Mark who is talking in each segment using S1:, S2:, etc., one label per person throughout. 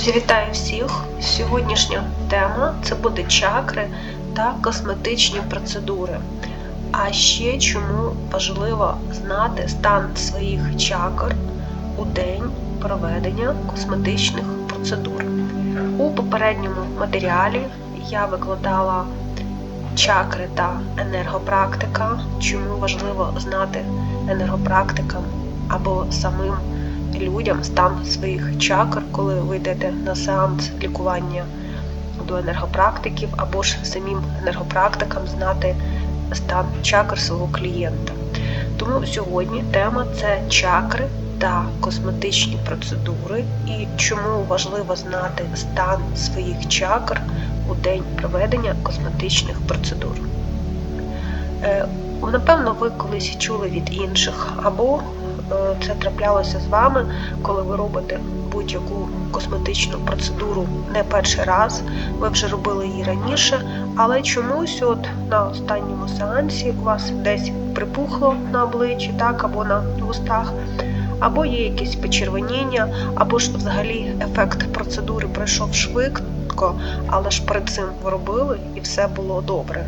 S1: Друзі, вітаю всіх! Сьогоднішня тема це буде чакри та косметичні процедури. А ще чому важливо знати стан своїх чакр у день проведення косметичних процедур. У попередньому матеріалі я викладала чакри та енергопрактика, чому важливо знати енергопрактикам або самим людям стан своїх чакр, коли ви йдете на сеанс лікування до енергопрактиків, або ж самим енергопрактикам знати стан чакр свого клієнта. Тому сьогодні тема це чакри та косметичні процедури, і чому важливо знати стан своїх чакр у день проведення косметичних процедур. Е, Напевно, ви колись чули від інших, або це траплялося з вами, коли ви робите будь-яку косметичну процедуру не перший раз. Ви вже робили її раніше, але чомусь, от на останньому сеансі, у вас десь припухло на обличчі, так, або на вустах, або є якесь почервоніння, або ж взагалі ефект процедури пройшов швидко, але ж перед цим ви робили і все було добре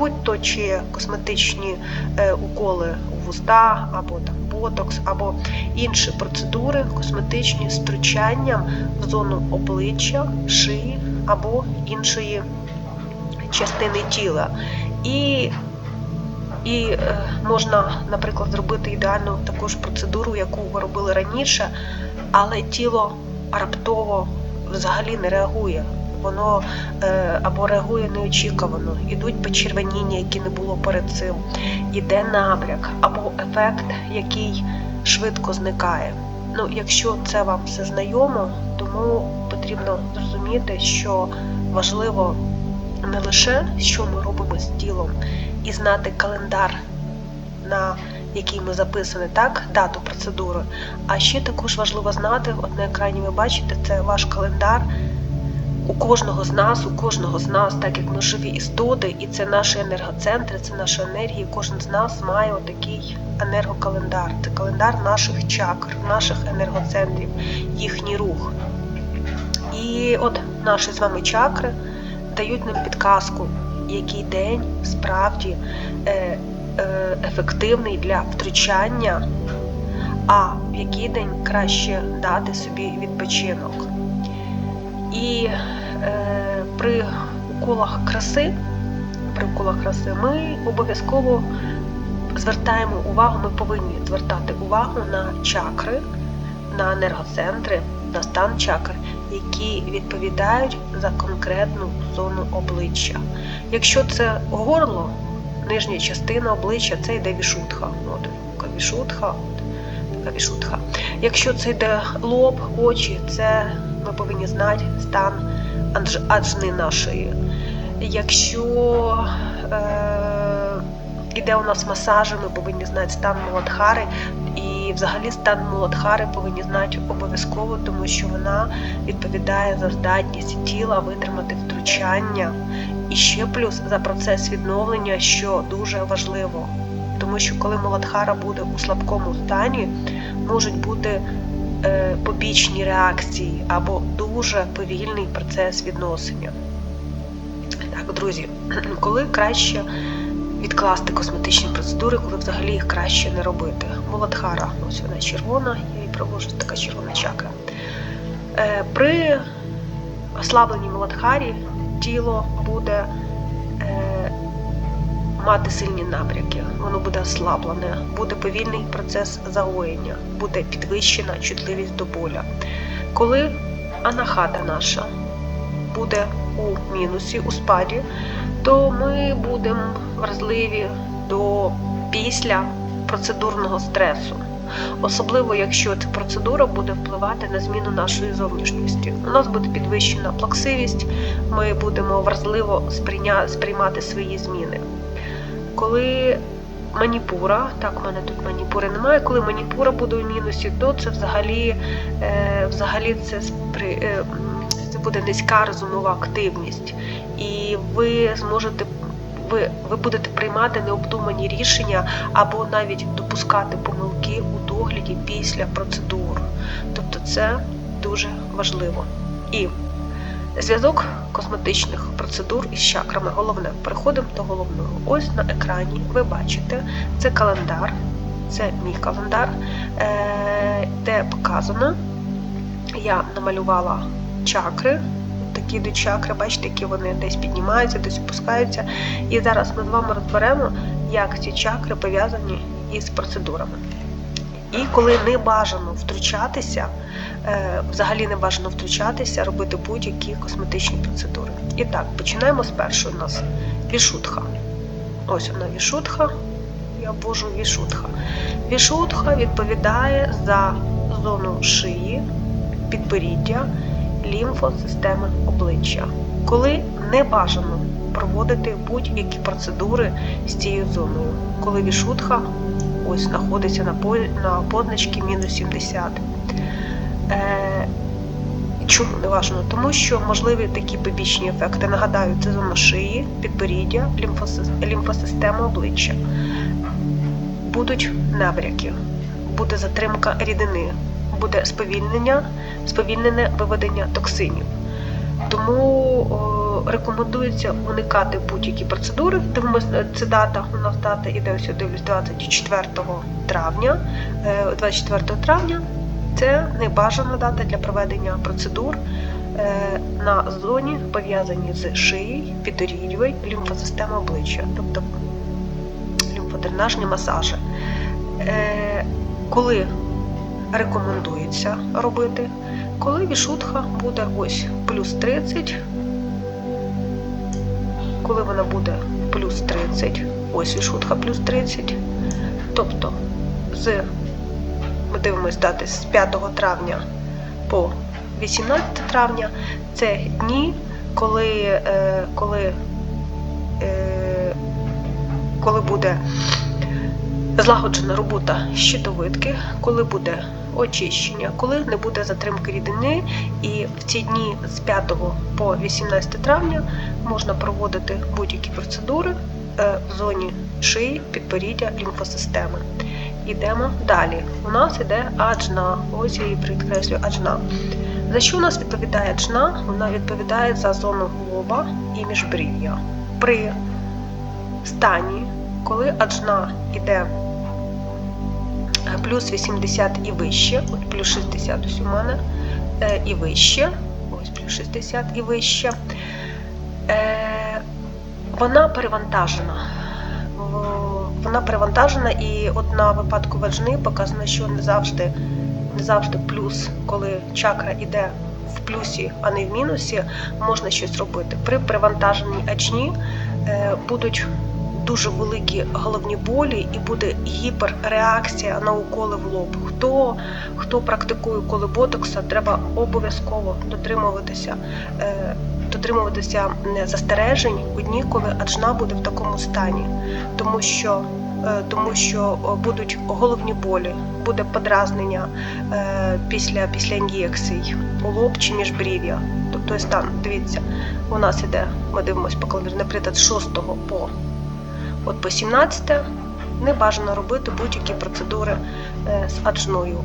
S1: будь-то чи косметичні е, уколи у вуста, або там ботокс, або інші процедури, косметичні з втручанням в зону обличчя, шиї або іншої частини тіла. І і е, можна, наприклад, зробити ідеальну таку процедуру, яку ви робили раніше, але тіло раптово взагалі не реагує воно е, або реагує неочікувано, ідуть почервоніння, які не було перед цим, іде набряк, або ефект, який швидко зникає. Ну, Якщо це вам все знайомо, тому потрібно зрозуміти, що важливо не лише що ми робимо з тілом, і знати календар, на який ми записані, так, дату процедури. А ще також важливо знати, от на екрані ви бачите, це ваш календар у кожного з нас, у кожного з нас, так як ми живі істоти, і це наші енергоцентри, це наша енергія. Кожен з нас має отакий енергокалендар. Це календар наших чакр, наших енергоцентрів, їхній рух. І от наші з вами чакри дають нам підказку, який день справді е, е, ефективний для втручання, а в який день краще дати собі відпочинок. І е, при уколах краси, при уколах краси ми обов'язково звертаємо увагу, ми повинні звертати увагу на чакри, на енергоцентри, на стан чакр, які відповідають за конкретну зону обличчя. Якщо це горло, нижня частина обличчя, це йде вішутха. От, вішутха, така вішутха. Якщо це йде лоб, очі, це ми повинні знати стан аджни нашої. Якщо е, іде у нас масажі, ми повинні знати стан Муладхари. І взагалі стан Муладхари повинні знати обов'язково, тому що вона відповідає за здатність тіла витримати втручання. І ще плюс за процес відновлення, що дуже важливо. Тому що коли Муладхара буде у слабкому стані, можуть бути побічні реакції або дуже повільний процес відносення. Так, друзі, коли краще відкласти косметичні процедури, коли взагалі їх краще не робити. Муладхара, ось вона червона, я її провожу, така червона чакра. Е, при ослабленні Муладхарі тіло буде мати сильні набряки, воно буде ослаблене, буде повільний процес загоєння, буде підвищена чутливість до боля. Коли анахата наша буде у мінусі, у спаді, то ми будемо вразливі до після процедурного стресу. Особливо, якщо ця процедура буде впливати на зміну нашої зовнішності. У нас буде підвищена плаксивість, ми будемо вразливо сприймати свої зміни коли маніпура, так, у мене тут маніпури немає, коли маніпура буде у мінусі, то це взагалі е, взагалі це, е, це буде низька розумова активність. І ви зможете. Ви ви будете приймати необдумані рішення або навіть допускати помилки у догляді після процедур. Тобто це дуже важливо. І зв'язок косметичних процедур із чакрами. Головне, переходимо до головного. Ось на екрані ви бачите, це календар, це мій календар, е, де показано, я намалювала чакри. Такі йдуть чакри, бачите, які вони десь піднімаються, десь опускаються. І зараз ми з вами розберемо, як ці чакри пов'язані із процедурами. І коли не бажано втручатися, е, взагалі не бажано втручатися, робити будь-які косметичні процедури. І так, починаємо з першої у нас вішутха. Ось вона вішутха. Я ввожу вішутха. Вішутха відповідає за зону шиї, підборіддя, лімфосистеми обличчя. Коли не бажано проводити будь-які процедури з цією зоною, коли вішутха ось знаходиться на на позначці мінус 70. Е, Чому не важливо? Тому що можливі такі побічні ефекти. Нагадаю, це зона шиї, підборіддя, лімфосис- лімфосистема обличчя. Будуть набряки, буде затримка рідини, буде сповільнення, сповільнене виведення токсинів. Тому рекомендується уникати будь-які процедури. Е, це дата, у нас дата іде ось дивлюсь 24 травня. Е, 24 травня це небажана дата для проведення процедур е, на зоні, пов'язані з шиєю, підоріддю, лімфосистеми обличчя, тобто лімфодренажні масажі. Е, Коли рекомендується робити, коли вішутха буде ось плюс 30, коли вона буде плюс 30, ось вішутха плюс 30, тобто з ми дивимось дати з 5 травня по 18 травня, це дні, коли, е, коли, е, коли буде злагоджена робота щитовидки, коли буде очищення, коли не буде затримки рідини, і в ці дні з 5 по 18 травня можна проводити будь-які процедури е, в зоні шиї, підборіддя, лімфосистеми. Йдемо далі. У нас іде аджна. Ось я її підкреслюю аджна. За що у нас відповідає аджна? Вона відповідає за зону лоба і міжбрів'я. При стані, коли аджна йде плюс 80 і вище, от плюс 60 ось у мене, е, і вище, ось плюс 60 і вище, е, вона перевантажена. Вона перевантажена, і от на випадку важни показано, що не завжди, не завжди плюс, коли чакра йде в плюсі, а не в мінусі, можна щось робити. При перевантаженні ачні е, будуть дуже великі головні болі і буде гіперреакція на уколи в лоб. Хто, хто практикує уколи ботокса, треба обов'язково дотримуватися. е, Дотримуватися е, застережень у дні, коли аджна буде в такому стані, тому що, е, тому що будуть головні болі, буде подразнення е, після, після ін'єкцій у лоб чи міжбрів'я. Тобто стан, дивіться, у нас іде, ми дивимося по календарю, наприклад, з 6 по От по 17 не бажано робити будь-які процедури е, з аджною.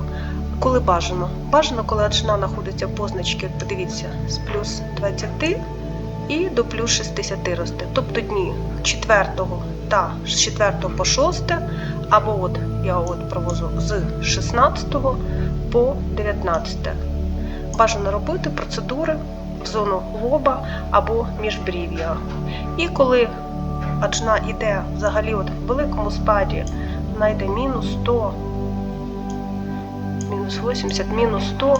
S1: Коли бажано? Бажано, коли аджна знаходиться в позначці, подивіться, з плюс 20 і до плюс 60 росте. Тобто дні 4 та з 4 по 6, або от я от провожу з 16 по 19. Бажано робити процедури в зону лоба або міжбрів'я. І коли аджна йде взагалі от в великому спаді, вона йде мінус 100, мінус 80, мінус 100,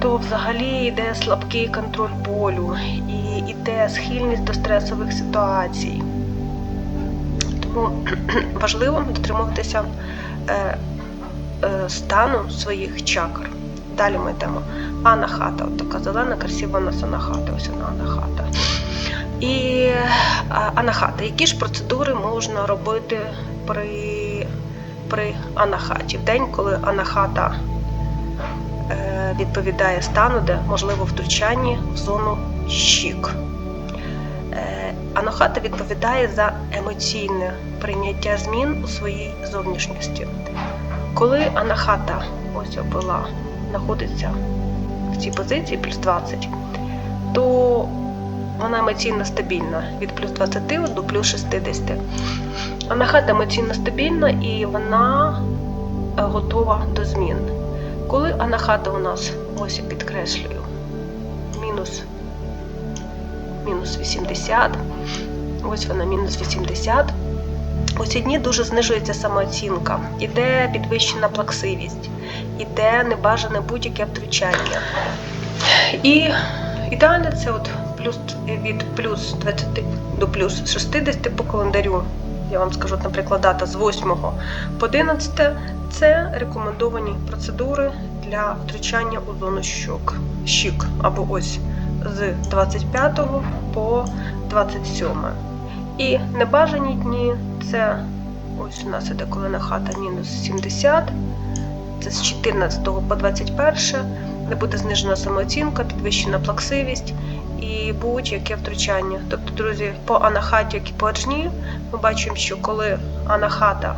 S1: то взагалі йде слабкий контроль болю і йде схильність до стресових ситуацій. Тому важливо дотримуватися е, е, стану своїх чакр. Далі ми йдемо анахата, от така зелена, красива у нас анахата, ось вона анахата. І а, анахата. Які ж процедури можна робити при, при анахаті? В день, коли анахата е, відповідає стану, де можливо втручання в зону щік. Е, анахата відповідає за емоційне прийняття змін у своїй зовнішності. Коли анахата ось була, знаходиться в цій позиції плюс 20, то вона емоційно стабільна від плюс 20 до плюс 60. Анахата емоційно стабільна і вона е, готова до змін. Коли анахата у нас, ось я підкреслюю, мінус, мінус 80, ось вона мінус 80, у ці дні дуже знижується самооцінка, іде підвищена плаксивість, іде небажане будь-яке втручання. І ідеально це от плюс від плюс 20 до плюс 60 по календарю. Я вам скажу, наприклад, дата з 8 по 11 це рекомендовані процедури для втручання у зону щок, щік або ось з 25 по 27. І небажані дні це ось у нас іде колена хата мінус 70, це з 14 по 21, де буде знижена самооцінка, підвищена плаксивість і будь-яке втручання. Тобто, друзі, по анахаті, як і по аджні, ми бачимо, що коли анахата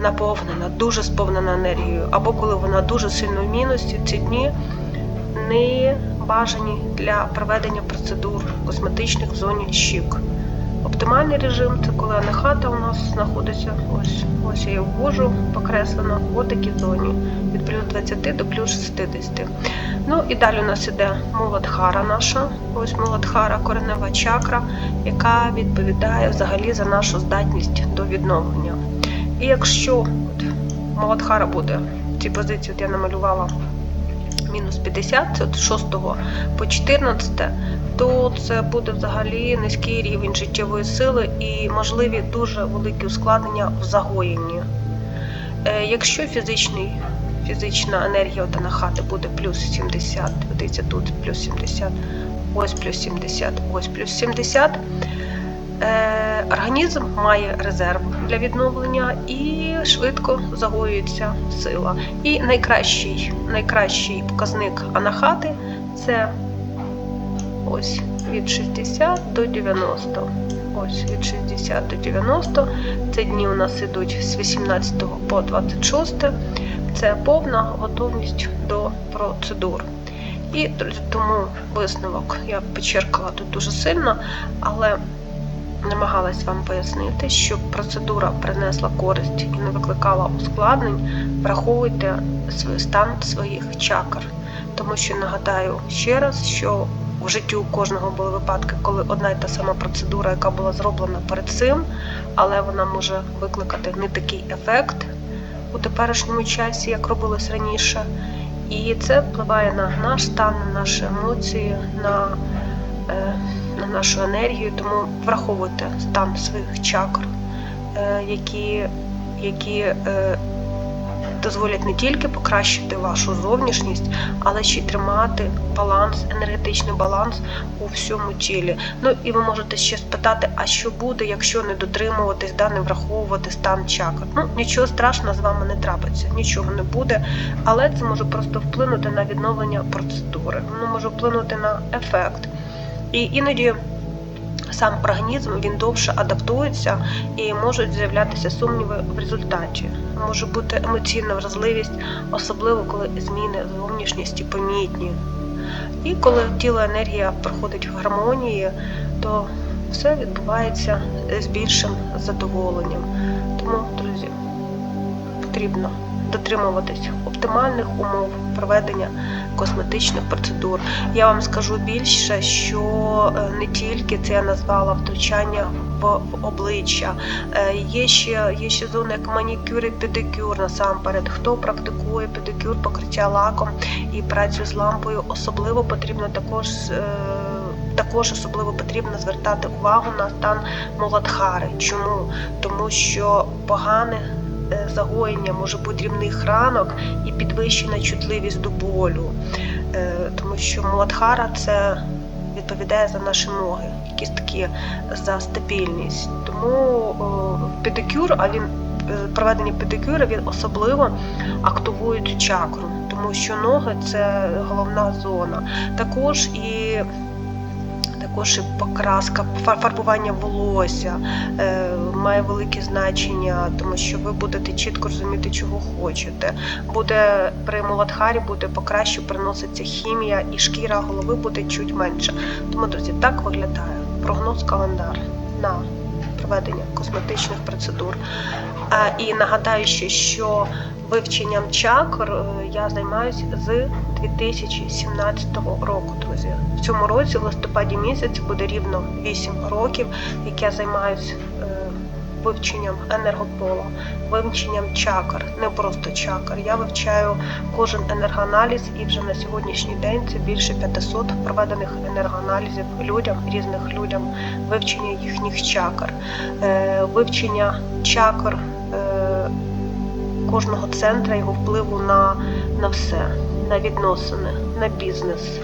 S1: наповнена, дуже сповнена енергією, або коли вона дуже сильно в мінусі, ці дні не бажані для проведення процедур косметичних в зоні щік. Оптимальний режим це коли анахата у нас знаходиться, ось ось я її ввожу, покреслено, в такій зоні від плюс 20 до плюс 60. Ну і далі у нас іде Муладхара наша, ось Муладхара, коренева чакра, яка відповідає взагалі за нашу здатність до відновлення. І якщо Муладхара буде в цій позиції, от я намалювала мінус 50, це з 6 по 14, то це буде взагалі низький рівень життєвої сили і можливі дуже великі ускладнення в загоєнні. Е, Якщо фізичний, фізична енергія от анахати буде плюс 70, дивіться тут плюс 70, ось плюс 70, ось плюс 70, е, організм має резерв для відновлення і швидко загоюється сила. І найкращий, найкращий показник анахати це ось від 60 до 90. Ось від 60 до 90. Це дні у нас ідуть з 18 по 26. Це повна готовність до процедур. І тому висновок я підчеркала тут дуже сильно, але намагалась вам пояснити, щоб процедура принесла користь і не викликала ускладнень, враховуйте стан своїх чакр. Тому що нагадаю ще раз, що в житті у кожного були випадки, коли одна й та сама процедура, яка була зроблена перед цим, але вона може викликати не такий ефект у теперішньому часі, як робилось раніше. І це впливає на наш стан, на наші емоції, на, е, на нашу енергію. Тому враховуйте стан своїх чакр, е, які, які е, дозволять не тільки покращити вашу зовнішність, але ще й тримати баланс, енергетичний баланс у всьому тілі. Ну і ви можете ще спитати, а що буде, якщо не дотримуватись, да, не враховувати стан чакр. Ну нічого страшного з вами не трапиться, нічого не буде, але це може просто вплинути на відновлення процедури. Воно може вплинути на ефект. І іноді сам організм він довше адаптується і можуть з'являтися сумніви в результаті. Може бути емоційна вразливість, особливо коли зміни зовнішністі помітні. І коли тіло енергія проходить в гармонії, то все відбувається з більшим задоволенням. Тому, друзі, потрібно дотримуватись оптимальних умов проведення косметичних процедур. Я вам скажу більше, що е, не тільки це я назвала втручання в обличчя, Е, є ще є ще зони як манікюр і педикюр насамперед. Хто практикує педикюр, покриття лаком і працю з лампою, особливо потрібно також. е, Також особливо потрібно звертати увагу на стан Муладхари. Чому? Тому що погане загоєння може бути дрібних ранок і підвищена чутливість до болю. Е, Тому що Муладхара це відповідає за наші ноги, якісь такі за стабільність. Тому педикюр, а він е, проведення педикюра він особливо активує цю чакру, тому що ноги це головна зона. Також і також і покраска, фар- фарбування волосся е, має велике значення, тому що ви будете чітко розуміти, чого хочете. Буде при Муладхарі буде покраще приноситься хімія, і шкіра голови буде чуть менше. Тому, друзі, так виглядає прогноз календар на проведення косметичних процедур. А, і нагадаю ще, що вивченням чакр е, я займаюся з 2017 року, друзі. В цьому році, в листопаді місяці, буде рівно 8 років, як я займаюся е, вивченням енергопола, вивченням чакр, не просто чакр. Я вивчаю кожен енергоаналіз, і вже на сьогоднішній день це більше 500 проведених енергоаналізів людям, різних людям, вивчення їхніх чакр, Е, вивчення чакр. е, Кожного центра його впливу на, на все, на відносини, на бізнес,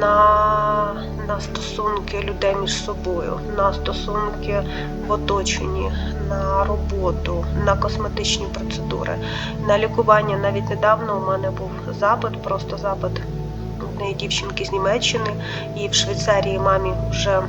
S1: на, на стосунки людей між собою, на стосунки в оточенні, на роботу, на косметичні процедури, на лікування. Навіть недавно у мене був запит, просто запит однієї дівчинки з Німеччини, і в Швейцарії мамі вже.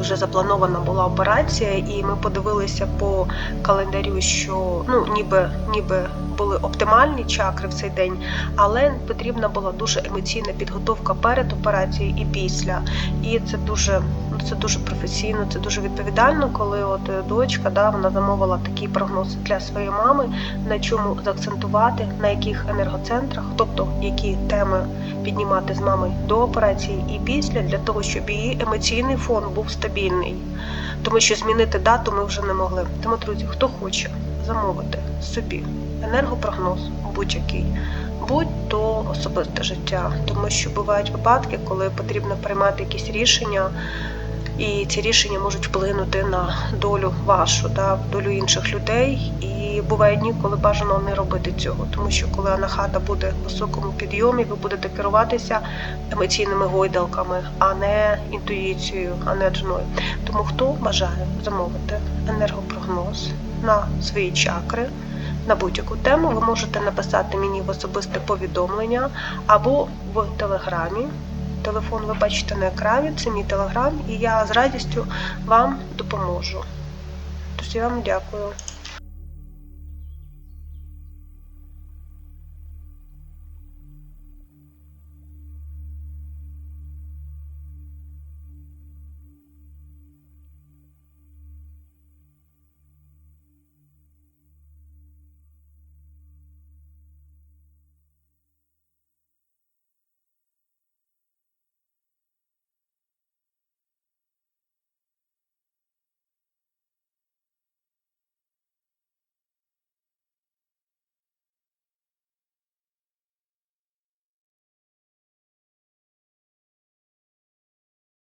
S1: Вже запланована була операція, і ми подивилися по календарю, що ну ніби ніби були оптимальні чакри в цей день, але потрібна була дуже емоційна підготовка перед операцією і після. І це дуже ну, це дуже професійно, це дуже відповідально, коли от е, дочка да, вона замовила такий прогноз для своєї мами, на чому заакцентувати, на яких енергоцентрах, тобто які теми піднімати з мамою до операції і після, для того, щоб її емоційний фон був стабільний. Тому що змінити дату ми вже не могли. Тому, друзі, хто хоче замовити собі енергопрогноз будь-який, будь то особисте життя, тому що бувають випадки, коли потрібно приймати якісь рішення. І ці рішення можуть вплинути на долю вашу, да, долю інших людей. І бувають дні, коли бажано не робити цього, тому що коли анахата буде в високому підйомі, ви будете керуватися емоційними гойдалками, а не інтуїцією, а не джною. Тому хто бажає замовити енергопрогноз на свої чакри. На будь-яку тему ви можете написати мені в особисте повідомлення або в телеграмі. Телефон ви бачите на екрані, це мій телеграм, і я з радістю вам допоможу. Тож я вам дякую.